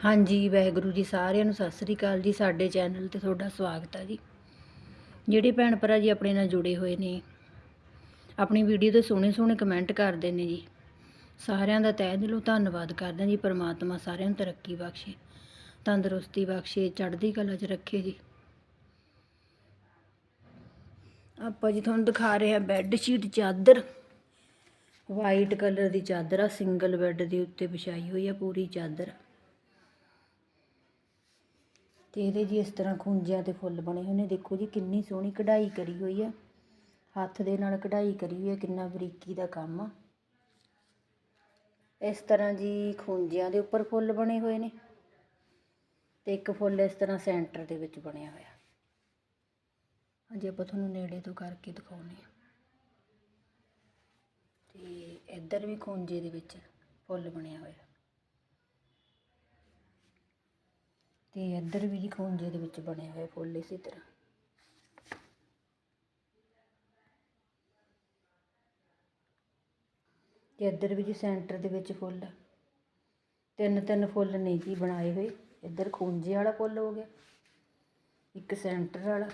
ਹਾਂਜੀ, ਵਾਹਿਗੁਰੂ ਜੀ, ਸਾਰਿਆਂ ਨੂੰ ਸਤਿ ਸ੍ਰੀ ਅਕਾਲ ਜੀ, ਸਾਡੇ ਚੈਨਲ ਤੇ ਤੁਹਾਡਾ ਸਵਾਗਤ ਹੈ ਜੀ। ਜਿਹੜੇ ਭੈਣ ਭਰਾ ਜੀ ਆਪਣੇ ਨਾਲ ਜੁੜੇ ਹੋਏ ਨੇ, ਆਪਣੀ ਵੀਡੀਓ ਤੇ ਸੋਹਣੇ ਸੋਹਣੇ ਕਮੈਂਟ ਕਰਦੇ ਨੇ ਜੀ, ਸਾਰਿਆਂ ਦਾ ਤਹਿ ਦਿਲੋਂ ਧੰਨਵਾਦ ਕਰਦੇ ਹਾਂ ਜੀ, ਪਰਮਾਤਮਾ ਸਾਰਿਆਂ ਨੂੰ ਤਰੱਕੀ ਬਖਸ਼ੇ, ਤੰਦਰੁਸਤੀ ਬਖਸ਼ੇ, ਚੜ੍ਹਦੀ ਕਲਾ 'ਚ ਰੱਖੇ ਜੀ। ਆਪਾਂ ਜੀ ਤੁਹਾਨੂੰ ਦਿਖਾ ਰਹੇ ਹਾਂ ਬੈੱਡ ਸ਼ੀਟ ਚਾਦਰ ਵਾਈਟ ਕਲਰ ਦੀ ਚਾਦਰ ਆ ਸਿੰਗਲ ਬੈੱਡ ਦੇ ਉੱਤੇ ਵਿਛਾਈ ਹੋਈ ਆ ਪੂਰੀ ਚਾਦਰ। ਤੇ ਇਹਦੇ ਜੀ ਇਸ ਤਰ੍ਹਾਂ ਖੁੰਝਿਆਂ ਤੇ ਫੁੱਲ ਬਣੇ ਹੋਏ ਨੇ। ਦੇਖੋ ਜੀ ਕਿੰਨੀ ਸੋਹਣੀ ਕਢਾਈ ਕਰੀ ਹੋਈ ਆ। ਹੱਥ ਦੇ ਨਾਲ ਕਢਾਈ ਕਰੀ ਹੋਈ ਆ, ਕਿੰਨਾ ਬਰੀਕੀ ਦਾ ਕੰਮ ਆ। ਇਸ ਤਰ੍ਹਾਂ ਜੀ ਖੁੰਝਿਆਂ ਦੇ ਉੱਪਰ ਫੁੱਲ ਬਣੇ ਹੋਏ ਨੇ ਤੇ ਇੱਕ ਫੁੱਲ ਇਸ ਤਰ੍ਹਾਂ ਸੈਂਟਰ ਦੇ ਵਿੱਚ ਬਣਿਆ ਹੋਇਆ। ਹਾਂਜੀ, ਆਪਾਂ ਤੁਹਾਨੂੰ ਨੇੜੇ ਤੋਂ ਕਰਕੇ ਦਿਖਾਉਂਦੇ ਆ ਤੇ ਇੱਧਰ ਵੀ ਖੁੰਝੇ ਦੇ ਵਿੱਚ ਫੁੱਲ ਬਣਿਆ ਹੋਇਆ। ਤੇ ਇੱਧਰ ਵੀ ਜੀ ਖੂੰਜੇ ਦੇ ਵਿੱਚ ਬਣੇ ਹੋਏ ਫੁੱਲ ਇਸੇ ਤਰ੍ਹਾਂ। ਤੇ ਇੱਧਰ ਵੀ ਜੀ ਸੈਂਟਰ ਦੇ ਵਿੱਚ ਫੁੱਲ। ਆ। ਤਿੰਨ ਤਿੰਨ ਫੁੱਲ ਨੇ ਜੀ ਬਣਾਏ ਹੋਏ। ਇੱਧਰ ਖੂੰਜੇ ਵਾਲਾ ਫੁੱਲ ਹੋ ਗਿਆ, ਇੱਕ ਸੈਂਟਰ ਵਾਲਾ।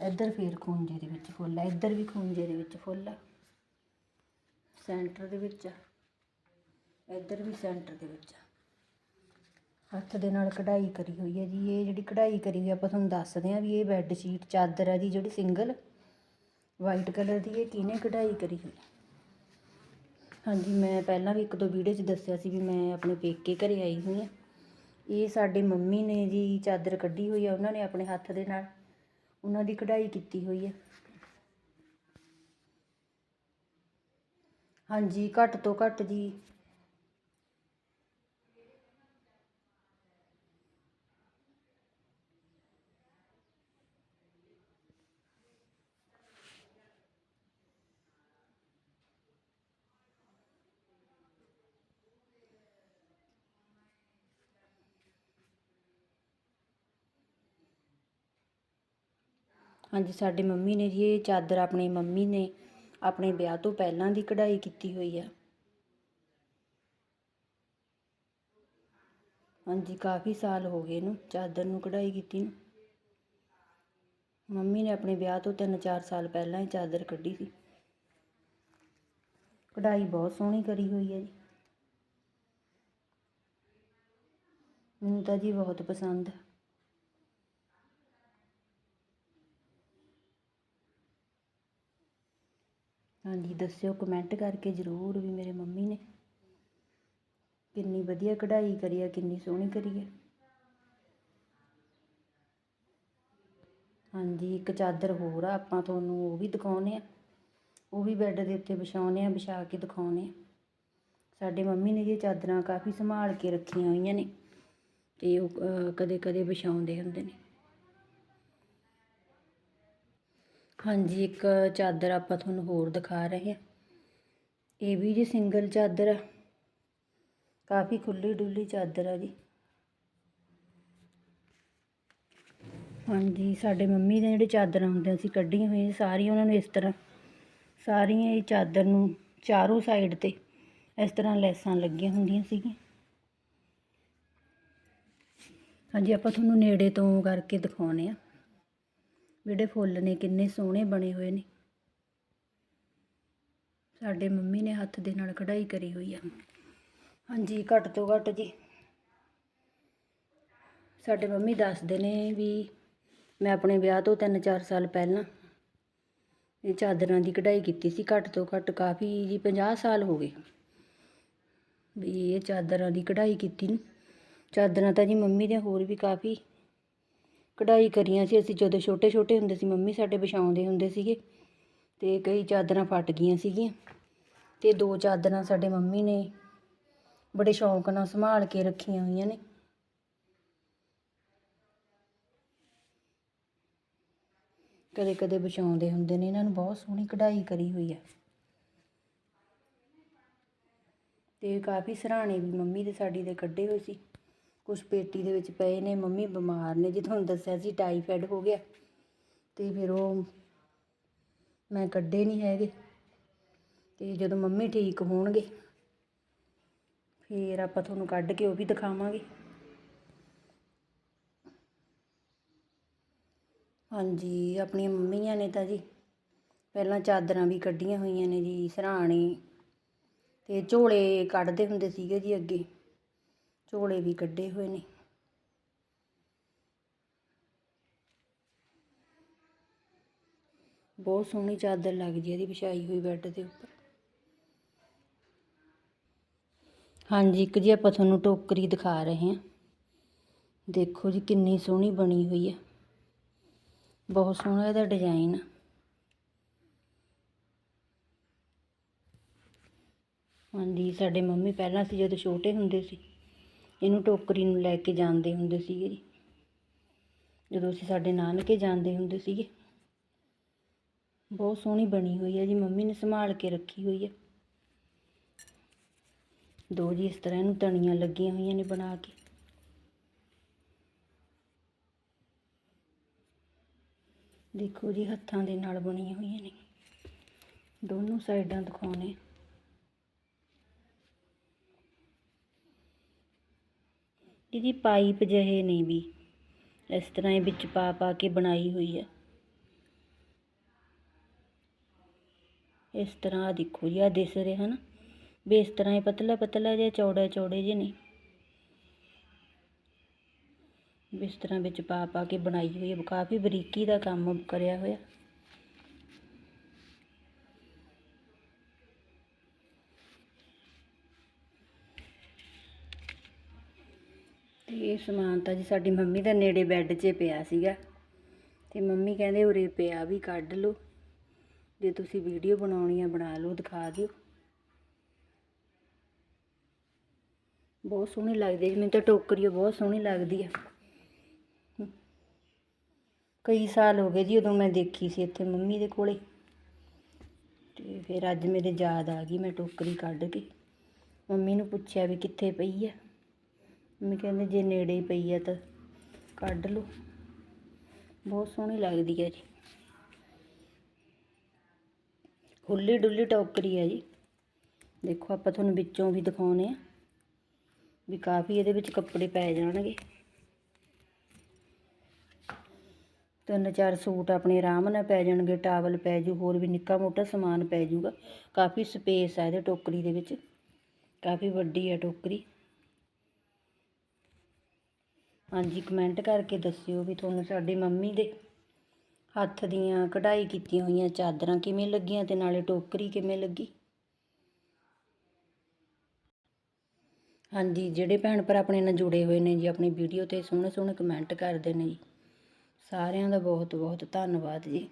ਇੱਧਰ ਫੇਰ ਖੂੰਜੇ ਦੇ ਵਿੱਚ ਫੁੱਲ ਆ, ਇੱਧਰ ਵੀ ਖੂੰਜੇ ਦੇ ਵਿੱਚ ਫੁੱਲ ਆ। ਸੈਂਟਰ ਦੇ ਵਿੱਚ ਆ, ਇੱਧਰ ਵੀ ਸੈਂਟਰ ਦੇ ਵਿੱਚ ਆ। ਹੱਥ ਦੇ ਨਾਲ ਕਢਾਈ ਕਰੀ ਹੋਈ ਹੈ ਜੀ। ਇਹ ਜਿਹੜੀ ਕਢਾਈ ਕਰੀ ਹੋਈ ਆਪਾਂ ਤੁਹਾਨੂੰ ਦੱਸਦੇ ਹਾਂ ਵੀ ਇਹ ਬੈੱਡ ਸ਼ੀਟ ਚਾਦਰ ਹੈ ਜੀ, ਜਿਹੜੀ ਸਿੰਗਲ ਵਾਈਟ ਕਲਰ ਦੀ ਇਹ ਕਿਹਨੇ ਕਢਾਈ ਕਰੀ ਹੋਈ ਹਾਂਜੀ, ਮੈਂ ਪਹਿਲਾਂ ਵੀ ਇੱਕ ਦੋ ਵੀਡੀਓ 'ਚ ਦੱਸਿਆ ਸੀ ਵੀ ਮੈਂ ਆਪਣੇ ਪੇਕੇ ਘਰੇ ਆਈ ਹੋਈ ਹਾਂ। ਇਹ ਸਾਡੇ ਮੰਮੀ ਨੇ ਜੀ ਚਾਦਰ ਕੱਢੀ ਹੋਈ ਆ, ਉਹਨਾਂ ਨੇ ਆਪਣੇ ਹੱਥ ਦੇ ਨਾਲ ਉਹਨਾਂ ਦੀ ਕਢਾਈ ਕੀਤੀ ਹੋਈ ਹੈ। ਹਾਂਜੀ, ਘੱਟ ਤੋਂ ਘੱਟ ਜੀ ਹਾਂਜੀ, ਸਾਡੇ ਮੰਮੀ ਨੇ ਜੀ, ਇਹ ਚਾਦਰ ਆਪਣੀ ਮੰਮੀ ਨੇ ਆਪਣੇ ਵਿਆਹ ਤੋਂ ਪਹਿਲਾਂ ਦੀ ਕਢਾਈ ਕੀਤੀ ਹੋਈ ਆ। ਹਾਂਜੀ, ਕਾਫੀ ਸਾਲ ਹੋ ਗਏ ਇਹਨੂੰ, ਚਾਦਰ ਨੂੰ ਕਢਾਈ ਕੀਤੀ ਨੂੰ। ਮੰਮੀ ਨੇ ਆਪਣੇ ਵਿਆਹ ਤੋਂ 3-4 ਸਾਲ ਪਹਿਲਾਂ ਹੀ ਚਾਦਰ ਕੱਢੀ ਸੀ। ਕਢਾਈ ਬਹੁਤ ਸੋਹਣੀ ਕਰੀ ਹੋਈ ਹੈ ਜੀ। ਮੈਨੂੰ ਤਾਂ ਜੀ ਬਹੁਤ ਪਸੰਦ ਹੈ ਹਾਂਜੀ, ਦੱਸਿਓ ਕਮੈਂਟ ਕਰਕੇ ਜ਼ਰੂਰ ਵੀ ਮੇਰੇ ਮੰਮੀ ਨੇ। ਕਿੰਨੀ ਵਧੀਆ ਕਢਾਈ ਕਰੀ ਆ, ਕਿੰਨੀ ਸੋਹਣੀ ਕਰੀ ਆ। ਹਾਂਜੀ, ਇੱਕ ਚਾਦਰ ਹੋਰ ਆ, ਆਪਾਂ ਤੁਹਾਨੂੰ ਉਹ ਵੀ ਦਿਖਾਉਨੇ ਆ। ਉਹ ਵੀ ਬੈੱਡ ਦੇ ਉੱਤੇ ਵਿਛਾਉਨੇ ਆ, ਵਿਛਾ ਕੇ ਦਿਖਾਉਨੇ ਆ। ਸਾਡੇ ਮੰਮੀ ਨੇ ਇਹ ਚਾਦਰਾਂ ਕਾਫੀ ਸੰਭਾਲ ਕੇ ਰੱਖੀਆਂ ਹੋਈਆਂ ਨੇ, ਤੇ ਉਹ ਕਦੇ ਕਦੇ ਵਿਛਾਉਂਦੇ ਹੁੰਦੇ ਨੇ। ਹਾਂਜੀ, ਇੱਕ ਚਾਦਰ ਆਪਾਂ ਤੁਹਾਨੂੰ ਹੋਰ ਦਿਖਾ ਰਹੇ ਹਾਂ। ਇਹ ਵੀ ਜੀ ਸਿੰਗਲ ਚਾਦਰ ਆ। ਕਾਫੀ ਖੁੱਲੀ ਡੁੱਲੀ ਚਾਦਰ ਆ ਜੀ। ਹਾਂਜੀ, ਸਾਡੇ ਮੰਮੀ ਦੇ ਜਿਹੜੇ ਚਾਦਰਾਂ ਹੁੰਦੀਆਂ ਸੀ ਕੱਢੀਆਂ ਹੋਈਆਂ ਸਾਰੀਆਂ ਉਹਨਾਂ ਨੂੰ ਇਸ ਤਰ੍ਹਾਂ, ਸਾਰੀਆਂ ਇਹ ਚਾਦਰ ਨੂੰ ਚਾਰੋਂ ਸਾਈਡ ਤੇ ਇਸ ਤਰ੍ਹਾਂ ਲੈਸਾਂ ਲੱਗੀਆਂ ਹੁੰਦੀਆਂ ਸੀਗੀਆਂ। ਹਾਂਜੀ, ਆਪਾਂ ਤੁਹਾਨੂੰ ਨੇੜੇ ਤੋਂ ਕਰਕੇ ਦਿਖਾਉਨੇ ਆ ਜਿਹੜੇ ਫੁੱਲ ਨੇ ਕਿੰਨੇ ਸੋਹਣੇ ਬਣੇ ਹੋਏ ਨੇ। ਸਾਡੇ ਮੰਮੀ ਨੇ ਹੱਥ ਦੇ ਨਾਲ ਕਢਾਈ ਕਰੀ ਹੋਈ ਆ। ਹਾਂਜੀ, ਘੱਟ ਤੋਂ ਘੱਟ ਜੀ। ਸਾਡੇ ਮੰਮੀ ਦੱਸਦੇ ਨੇ ਵੀ ਮੈਂ ਆਪਣੇ ਵਿਆਹ ਤੋਂ 3-4 ਸਾਲ ਪਹਿਲਾਂ ਇਹ ਚਾਦਰਾਂ ਦੀ ਕਢਾਈ ਕੀਤੀ ਸੀ। ਘੱਟ ਤੋਂ ਘੱਟ ਕਾਫੀ ਜੀ 50 ਸਾਲ ਹੋ ਗਏ ਵੀ ਇਹ ਚਾਦਰਾਂ ਦੀ ਕਢਾਈ ਕੀਤੀ ਨੂੰ। ਚਾਦਰਾਂ ਤਾਂ ਜੀ ਮੰਮੀ ਦੇ ਹੋਰ ਵੀ ਕਾਫੀ ਕਢਾਈ ਕਰੀਆਂ ਸੀ ਅਸੀਂ ਜਦੋਂ ਛੋਟੇ ਛੋਟੇ ਹੁੰਦੇ ਸੀ, ਮੰਮੀ ਸਾਡੇ ਵਿਛਾਉਂਦੇ ਹੁੰਦੇ ਸੀਗੇ ਤੇ ਕਈ ਚਾਦਰਾਂ ਫਟ ਗਈਆਂ ਸੀਗੀਆਂ ਤੇ ਦੋ ਚਾਦਰਾਂ ਸਾਡੇ ਮੰਮੀ ਨੇ ਬੜੇ ਸ਼ੌਂਕ ਨਾਲ ਸੰਭਾਲ ਕੇ ਰੱਖੀਆਂ ਹੋਈਆਂ ਨੇ। ਕਦੇ ਕਦੇ ਵਿਛਾਉਂਦੇ ਹੁੰਦੇ ਨੇ, ਇਹਨਾਂ ਨੂੰ ਬਹੁਤ ਸੋਹਣੀ ਕਢਾਈ ਕਰੀ ਹੋਈ ਹੈ। ਤੇ ਕਾਫੀ ਸਰਾਣੇ ਵੀ ਮੰਮੀ ਦੇ ਸਾਡੀ ਦੇ ਕੱਢੇ ਹੋਏ ਸੀ। ਕੁਛ ਪੇਟੀ ਦੇ ਵਿੱਚ ਪਏ ਨੇ, ਮੰਮੀ ਬਿਮਾਰ ਨੇ ਜੀ ਤੁਹਾਨੂੰ ਦੱਸਿਆ ਸੀ ਟਾਈਫਾਈਡ ਹੋ ਗਿਆ। ਅਤੇ ਫਿਰ ਉਹ ਮੈਂ ਕੱਢੇ ਨਹੀਂ ਹੈਗੇ। ਅਤੇ ਜਦੋਂ ਮੰਮੀ ਠੀਕ ਹੋਣਗੇ, ਫਿਰ ਆਪਾਂ ਤੁਹਾਨੂੰ ਕੱਢ ਕੇ ਉਹ ਵੀ ਦਿਖਾਵਾਂਗੇ। ਹਾਂਜੀ, ਆਪਣੀਆਂ ਮੰਮੀਆਂ ਨੇ ਤਾਂ ਜੀ, ਪਹਿਲਾਂ ਚਾਦਰਾਂ ਵੀ ਕੱਢੀਆਂ ਹੋਈਆਂ ਨੇ ਜੀ, ਸਰਾਣੇ। ਤੇ ਝੋਲੇ ਕੱਢਦੇ ਹੁੰਦੇ ਸੀਗੇ ਜੀ ਅੱਗੇ। ਝੋਲੇ ਵੀ ਕੱਢੇ ਹੋਏ ਨੇ। ਬਹੁਤ ਸੋਹਣੀ ਚਾਦਰ ਲੱਗਦੀ ਹੈ ਇਹਦੀ, ਵਿਛਾਈ ਹੋਈ ਬੈੱਡ ਦੇ ਉੱਪਰ। ਹਾਂਜੀ, ਇੱਕ ਜੀ ਆਪਾਂ ਤੁਹਾਨੂੰ ਟੋਕਰੀ ਦਿਖਾ ਰਹੇ ਹਾਂ। ਦੇਖੋ ਜੀ, ਕਿੰਨੀ ਸੋਹਣੀ ਬਣੀ ਹੋਈ ਹੈ। ਬਹੁਤ ਸੋਹਣਾ ਇਹਦਾ ਡਿਜ਼ਾਈਨ ਆ। ਹਾਂਜੀ, ਸਾਡੇ ਮੰਮੀ ਪਹਿਲਾਂ ਸੀ, ਜਦੋਂ ਛੋਟੇ ਹੁੰਦੇ ਸੀ। ਇਹਨੂੰ ਟੋਕਰੀ ਨੂੰ ਲੈ ਕੇ ਜਾਂਦੇ ਹੁੰਦੇ ਸੀਗੇ ਜੀ। ਜਦੋਂ ਅਸੀਂ ਸਾਡੇ ਨਾਨਕੇ ਜਾਂਦੇ ਹੁੰਦੇ ਸੀਗੇ। ਬਹੁਤ ਸੋਹਣੀ ਬਣੀ ਹੋਈ ਹੈ ਜੀ, ਮੰਮੀ ਨੇ ਸੰਭਾਲ ਕੇ ਰੱਖੀ ਹੋਈ ਹੈ। ਦੋ ਜੀ, ਇਸ ਤਰ੍ਹਾਂ ਇਹਨੂੰ ਤਣੀਆਂ ਲੱਗੀਆਂ ਹੋਈਆਂ ਨੇ ਬਣਾ ਕੇ। ਦੇਖੋ ਜੀ, ਹੱਥਾਂ ਦੇ ਨਾਲ ਬਣੀਆਂ ਹੋਈਆਂ ਨੇ। ਦੋਨੋਂ ਸਾਈਡਾਂ ਦਿਖਾਉਣੇ ਇਹਦੀ ਪਾਈਪ ਜਿਹੇ ਨੇ ਵੀ। ਇਸ ਤਰ੍ਹਾਂ ਇਹ ਵਿੱਚ ਪਾ ਪਾ ਕੇ ਬਣਾਈ ਹੋਈ ਹੈ। ਇਸ ਤਰ੍ਹਾਂ ਆਹ ਦੇਖੋ ਜੀ ਆ ਦਿਸ ਰਿਹਾ ਨਾ। ਵੀ ਇਸ ਤਰ੍ਹਾਂ ਇਹ ਪਤਲਾ ਪਤਲਾ ਜਿਹਾ, ਚੌੜਾ ਚੌੜੇ ਜਿਹੇ ਨੇ। ਵੀ ਇਸ ਤਰ੍ਹਾਂ ਵਿੱਚ ਪਾ ਪਾ ਕੇ ਬਣਾਈ ਹੋਈ ਹੈ। ਕਾਫੀ ਬਰੀਕੀ ਦਾ ਕੰਮ ਕਰਿਆ ਹੋਇਆ। ਇਹ ਸਮਾਨ ਤਾਂ ਜੀ ਸਾਡੀ ਮੰਮੀ ਦਾ ਨੇੜੇ ਬੈੱਡ 'ਚ ਪਿਆ ਸੀਗਾ। ਤੇ ਮੰਮੀ ਕਹਿੰਦੇ ਉਰੇ ਪਿਆ ਵੀ ਕੱਢ ਲਓ। ਜੇ ਤੁਸੀਂ ਵੀਡੀਓ ਬਣਾਉਣੀ ਆ ਬਣਾ ਲਓ ਦਿਖਾ ਦਿਓ। ਬਹੁਤ ਸੋਹਣੀ ਲੱਗਦੀ ਹੈ ਜੀ, ਮੈਨੂੰ ਤਾਂ ਟੋਕਰੀ ਓ ਬਹੁਤ ਸੋਹਣੀ ਲੱਗਦੀ ਆ। ਕਈ ਸਾਲ ਹੋ ਗਏ ਜੀ ਉਦੋਂ ਮੈਂ ਦੇਖੀ ਸੀ ਇੱਥੇ ਮੰਮੀ ਦੇ ਕੋਲੇ। ਤੇ ਫਿਰ ਅੱਜ ਮੇਰੇ ਯਾਦ ਆ ਗਈ ਮੈਂ ਟੋਕਰੀ ਕੱਢ ਕੇ। ਮੰਮੀ ਨੂੰ ਪੁੱਛਿਆ ਵੀ ਕਿੱਥੇ ਪਈ ਆ। ਮੰਮੀ ਕਹਿੰਦੇ ਜੇ ਨੇੜੇ ਹੀ ਪਈ ਆ ਤਾਂ ਕੱਢ ਲਓ। ਬਹੁਤ ਸੋਹਣੀ ਲੱਗਦੀ ਹੈ ਜੀ। ਖੁੱਲੀ ਡੁੱਲੀ ਟੋਕਰੀ ਹੈ ਜੀ। ਦੇਖੋ ਆਪਾਂ ਤੁਹਾਨੂੰ ਵਿੱਚੋਂ ਵੀ ਦਿਖਾਉਨੇ ਆ ਵੀ ਕਾਫੀ ਇਹਦੇ ਵਿੱਚ ਕੱਪੜੇ ਪੈ ਜਾਣਗੇ। ਤਿੰਨ ਚਾਰ ਸੂਟ ਆਪਣੇ ਆਰਾਮ ਨਾਲ ਪੈ ਜਾਣਗੇ, ਟਾਵਲ ਪੈ ਜੂ, ਹੋਰ ਵੀ ਨਿੱਕਾ ਮੋਟਾ ਸਮਾਨ ਪੈ ਜੂਗਾ। ਕਾਫੀ ਸਪੇਸ ਹੈ ਇਹਦੇ ਟੋਕਰੀ ਦੇ ਵਿੱਚ। ਕਾਫੀ ਵੱਡੀ ਹੈ ਟੋਕਰੀ। ਹਾਂਜੀ ਕਮੈਂਟ ਕਰਕੇ ਦੱਸਿਓ ਵੀ ਤੁਹਾਨੂੰ ਸਾਡੀ ਮੰਮੀ ਦੇ ਹੱਥ ਦੀਆਂ ਕਢਾਈ ਕੀਤੀਆਂ ਹੋਈਆਂ ਚਾਦਰਾਂ ਕਿਵੇਂ ਲੱਗੀਆਂ ਤੇ ਨਾਲੇ ਟੋਕਰੀ ਕਿਵੇਂ ਲੱਗੀ? ਹਾਂਜੀ, ਜਿਹੜੇ ਭੈਣ ਭਰਾ ਆਪਣੇ ਨਾਲ ਜੁੜੇ ਹੋਏ ਨੇ ਜੀ, ਆਪਣੀ ਵੀਡੀਓ ਤੇ ਸੋਹਣੇ ਸੋਹਣੇ ਕਮੈਂਟ ਕਰਦੇ ਨੇ ਜੀ। ਸਾਰਿਆਂ ਦਾ ਬਹੁਤ ਬਹੁਤ ਧੰਨਵਾਦ ਜੀ।